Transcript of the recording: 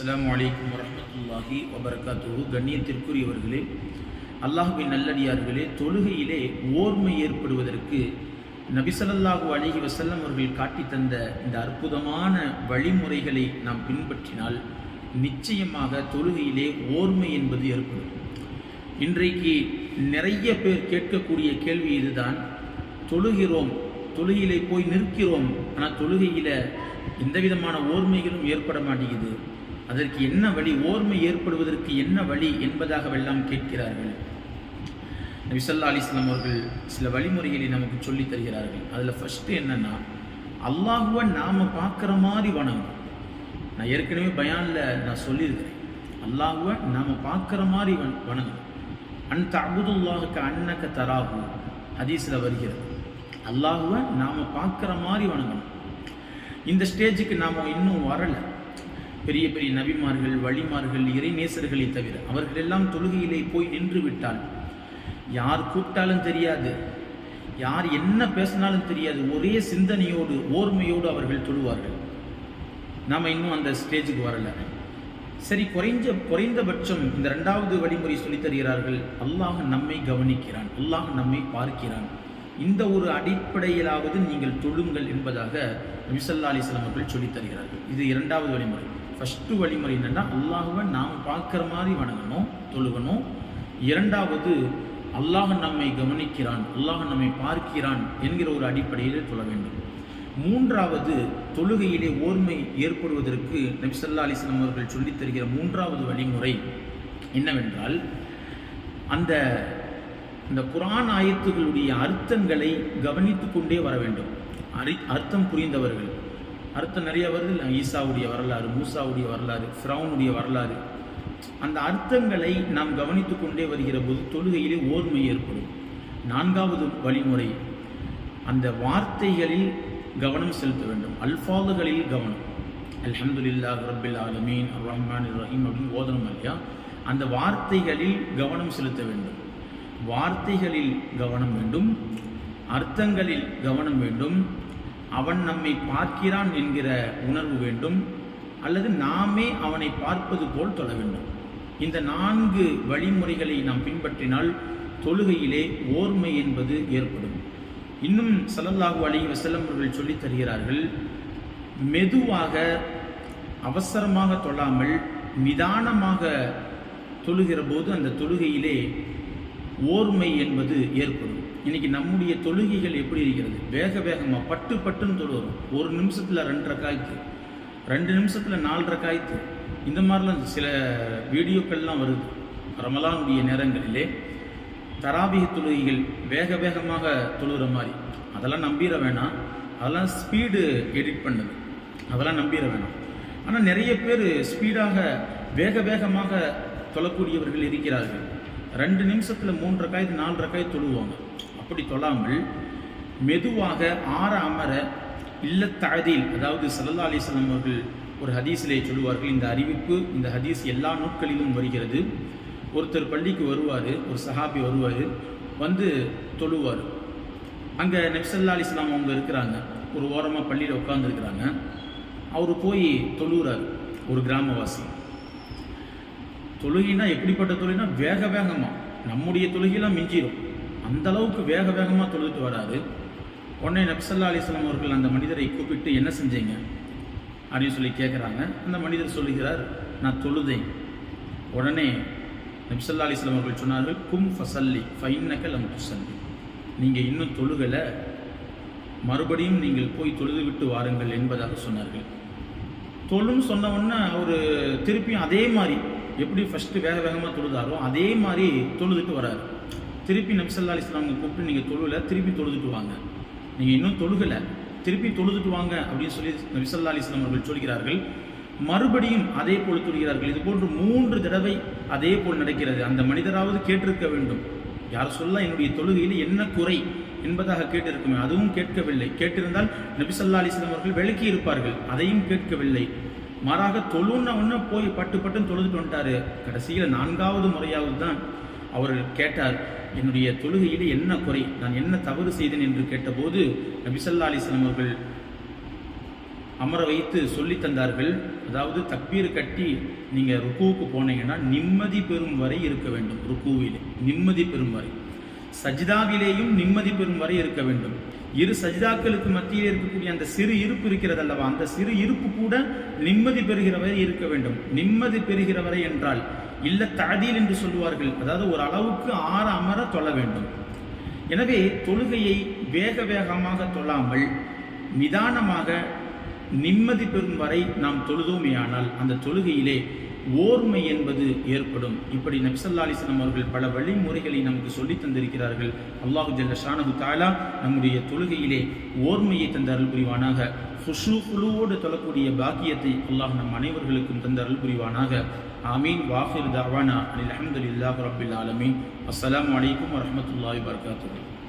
அஸ்லாம் வலைக்கம் வரமத்துல்லாஹி வபரகாத்துஹு. கண்ணியத்திற்குரியவர்களே அல்லாஹுவின் நல்லடியார்களே தொழுகையிலே ஓர்மை ஏற்படுவதற்கு நபிசல்லாஹு அலிஹி வசல்லம் அவர்கள் காட்டி தந்த இந்த அற்புதமான வழிமுறைகளை நாம் பின்பற்றினால் நிச்சயமாக தொழுகையிலே ஓர்மை என்பது ஏற்படும். இன்றைக்கு நிறைய பேர் கேட்கக்கூடிய கேள்வி இதுதான். தொழுகிறோம் தொழுகையிலே போய் நிற்கிறோம் ஆனால் தொழுகையில் எந்த விதமான ஓர்மைகளும் ஏற்பட மாட்டேங்குது. அதற்கு என்ன வழி ஓர்மை ஏற்படுவதற்கு என்ன வழி என்பதாகவெல்லாம் கேட்கிறார்கள். நபிசல்லா அலிஸ்லாம் அவர்கள் சில வழிமுறைகளை நமக்கு சொல்லித் தருகிறார்கள். அதில் ஃபஸ்ட்டு என்னென்னா அல்லாஹுவை நாம் பார்க்குற மாதிரி வணங்கும். நான் ஏற்கனவே பயானில் நான் சொல்லியிருக்கிறேன். அல்லாஹுவை நாம் பார்க்குற மாதிரி வண் வணங்கும். அன் தபுதுல்லாஹுக்கு அன்னக்க தராகு ஹதீஸில் வருகிறது. அல்லாஹுவை நாம் பார்க்குற மாதிரி வணங்கணும். இந்த ஸ்டேஜுக்கு நாம் இன்னும் வரலை. பெரிய பெரிய நபிமார்கள் வழிமார்கள் இறைநேசர்களை தவிர அவர்கள் எல்லாம் தொழுகையிலே போய் நின்று விட்டால் யார் கூப்பிட்டாலும் தெரியாது. யார் என்ன பேசினாலும் தெரியாது. ஒரே சிந்தனையோடு ஓர்மையோடு அவர்கள் தொழுவார்கள். நாம் இன்னும் அந்த ஸ்டேஜுக்கு வரல. சரி குறைஞ்ச குறைந்தபட்சம் இந்த ரெண்டாவது வழிமுறை சொல்லித் தருகிறார்கள். அல்லாஹ் நம்மை கவனிக்கிறான். அல்லாஹ் நம்மை பார்க்கிறான். இந்த ஒரு அடிப்படையிலாவது நீங்கள் தொழுங்கள் என்பதாக நபிசல்லா அலிஸ்லாம் அவர்கள் சொல்லித் தருகிறார்கள் இது இரண்டாவது வழிமுறை. ஃபஸ்ட்டு வழிமுறை என்னென்னா அல்லாஹுவை நாம் பார்க்குற மாதிரி வணங்கணும் தொழுகணும். இரண்டாவது அல்லாஹ் நம்மை கவனிக்கிறான் அல்லாஹ் நம்மை பார்க்கிறான் என்கிற ஒரு அடிப்படையில் தொழ வேண்டும். மூன்றாவது தொழுகையிலே ஓர்மை ஏற்படுவதற்கு நபிசல்லா அலிஸ்லாம் அவர்கள் சொல்லித் தருகிற மூன்றாவது வழிமுறை என்னவென்றால் அந்த இந்த குரான் ஆயத்துகளுடைய அர்த்தங்களை கவனித்து கொண்டே வர வேண்டும். அரி அர்த்தம் புரிந்தவர்கள். அர்த்தம் நிறைய வருது ஈசாவுடைய வரலாறு மூசாவுடைய வரலாறு ஃப்ரௌனுடைய வரலாறு. அந்த அர்த்தங்களை நாம் கவனித்து கொண்டே வருகிற போது தொழுகையிலே ஓர்மை ஏற்படும். நான்காவது வழிமுறை அந்த வார்த்தைகளில் கவனம் செலுத்த வேண்டும். அல்ஃபாதுகளில் கவனம். அல்ஹம்துலில்லா ரபில் ஆலமீன் ரஹ்மான் ரஹீம் அப்படின்னு ஓதணும் இல்லையா? அந்த வார்த்தைகளில் கவனம் செலுத்த வேண்டும். வார்த்தைகளில் கவனம் வேண்டும் அர்த்தங்களில் கவனம் வேண்டும் அவன் நம்மை பார்க்கிறான் என்கிற உணர்வு வேண்டும் அல்லது நாமே அவனை பார்ப்பது போல் தொழ வேண்டும். இந்த நான்கு வழிமுறைகளை நாம் பின்பற்றினால் தொழுகையிலே ஓர்மை என்பது ஏற்படும். இன்னும் சலல்லாஹு அலி வசல்லம் அவர்கள் சொல்லித் தருகிறார்கள் மெதுவாக அவசரமாக தொழாமல் நிதானமாக தொழுகிற போது அந்த தொழுகையிலே ஓர்மை என்பது ஏற்படும். இன்னைக்கு நம்முடைய தொழுகைகள் எப்படி இருக்கிறது? வேக வேகமாக பட்டு பட்டுன்னு தொழுகிறோம். ஒரு நிமிஷத்தில் ரெண்டரை காய்த்து ரெண்டு நிமிஷத்தில் நாலரை காய்த்து இந்த மாதிரிலாம் சில வீடியோக்கள்லாம் வருது. ரமலானுடைய நேரங்களிலே தராபிக தொழுகைகள் வேக வேகமாக தொழுகிற மாதிரி. அதெல்லாம் நம்பிட வேணாம். அதெல்லாம் ஸ்பீடு எடிட் பண்ணுது அதெல்லாம் நம்பிட வேணாம். ஆனால் நிறைய பேர் ஸ்பீடாக வேக வேகமாக தொழக்கூடியவர்கள் இருக்கிறார்கள். ரெண்டு நிமிஷத்தில் மூன்று ரக்காயத்து நாலு ரக்காய் தொழுவாங்க அப்படி தொழாமல் மெதுவாக ஆற அமர இல்ல அதாவது சல்லா அலிஸ்லாம் அவர்கள் ஒரு ஹதீஸிலே சொல்லுவார்கள் இந்த அறிவிப்பு இந்த ஹதீஸ் எல்லா நூட்களிலும் வருகிறது. ஒருத்தர் பள்ளிக்கு வருவார் ஒரு சஹாபி வருவார் வந்து தொழுவார். அங்கே நெப்சல்லா அலிஸ்லாம் அவங்க இருக்கிறாங்க ஒரு ஓரமாக பள்ளியில் உட்காந்துருக்குறாங்க அவர் போய் தொழுகிறார் ஒரு கிராமவாசி. தொழுகினா எப்படிப்பட்ட தொழுகினா வேக வேகமாக நம்முடைய தொழுகிலாம் மிஞ்சிடும் அந்த அளவுக்கு வேக வேகமாக தொழுதுட்டு வராது உடனே நப்சல்லா அலிஸ்லாம் அவர்கள் அந்த மனிதரை கூப்பிட்டு என்ன செஞ்சீங்க? அப்படின்னு சொல்லி கேட்குறாங்க அந்த மனிதர் சொல்லுகிறார் நான் தொழுதேன். உடனே நப்சல்லா அலிஸ்லாம் அவர்கள் சொன்னார்கள் கும் ஃபசல்லி ஃபைன்னக்கல் அம் துசல்லி நீங்கள் இன்னும் தொழுகலை. மறுபடியும் நீங்கள் போய் தொழுது விட்டு வாருங்கள் என்பதாக சொன்னார்கள். தொழுன்னு சொன்ன உடனே அவர் திருப்பியும் அதே மாதிரி எப்படி ஃபஸ்ட்டு வேக வேகமாக தொழுதாரோ அதே மாதிரி தொழுதுட்டு வராரு. திருப்பி நபிசல்லா அலிஸ்லாம் கூப்பிட்டு நீங்கள் தொழுல திருப்பி தொழுதுட்டு வாங்க. நீங்கள் இன்னும் தொழுகலை திருப்பி தொழுதுட்டு வாங்க அப்படின்னு சொல்லி நபிசல்லா இஸ்லாம் அவர்கள் சொல்கிறார்கள். மறுபடியும் அதே போல் தொழுகிறார்கள். இது போன்று மூன்று தடவை அதே போல் நடக்கிறது. அந்த மனிதராவது கேட்டிருக்க வேண்டும். யார் சொல்ல என்னுடைய தொழுகையில் என்ன குறை என்பதாக கேட்டிருக்குமே அதுவும் கேட்கவில்லை. கேட்டிருந்தால் நபிசல்லா அலிஸ்லாம் அவர்கள் விளக்கி இருப்பார்கள் அதையும் கேட்கவில்லை. மாறாக தொழுன ஒன்று போய் பட்டு பட்டுன்னு தொழுதுட்டு வந்துட்டாரு. கடைசியில் நான்காவது முறையாவது தான் அவர் கேட்டார் என்னுடைய தொழுகையில் என்ன குறை? நான் என்ன தவறு செய்தேன்? என்று கேட்டபோது நபிசல்லா அலிஸ்லாம் அவர்கள் அமர வைத்து சொல்லி தந்தார்கள் அதாவது தக்பீர் கட்டி நீங்கள் ருக்குவுக்கு போனீங்கன்னா நிம்மதி பெறும் வரை இருக்க வேண்டும் ருக்குவிலே. நிம்மதி பெறும் வரை. சஜிதாவிலேயும் நிம்மதி பெறும் வரை இருக்க வேண்டும். இரு சஜிதாக்களுக்கு மத்தியில் இருக்கக்கூடிய அந்த சிறு இருப்பு இருக்கிறது அல்லவா அந்த சிறு இருப்பு கூட நிம்மதி பெறுகிற வரை இருக்க வேண்டும். நிம்மதி பெறுகிற வரை என்றால் இல்ல தாதீல் என்று சொல்லுவார்கள். அதாவது ஒரு அளவுக்கு ஆற அமர தொழ வேண்டும். எனவே தொழுகையை வேக வேகமாக தொழாமல் நிதானமாக நிம்மதி பெறும் வரை நாம் தொழுதோமேயானால் அந்த தொழுகையிலே ஓர்மை என்பது ஏற்படும். இப்படி நபிசல்லா அலிஸ்லாம் அவர்கள் பல வழிமுறைகளை நமக்கு சொல்லித் தந்திருக்கிறார்கள். அல்லாஹு ஜல்ல ஷானகு தாலா நம்முடைய தொழுகையிலே ஓர்மையை தந்த அருள் புரிவானாக. ஹுஷு குழுவோடு தொழக்கூடிய பாக்கியத்தை அல்லாஹ் நம் அனைவர்களுக்கும் தந்த அருள் புரிவானாக. ஆமீன். வாஹிர் தாவானா அலி அஹமதுல்லாஹ் ரபில் ஆலமீன். அஸ்லாம் வலைக்கம் வரஹமத்துல்லாஹி வபரகாத்துஹு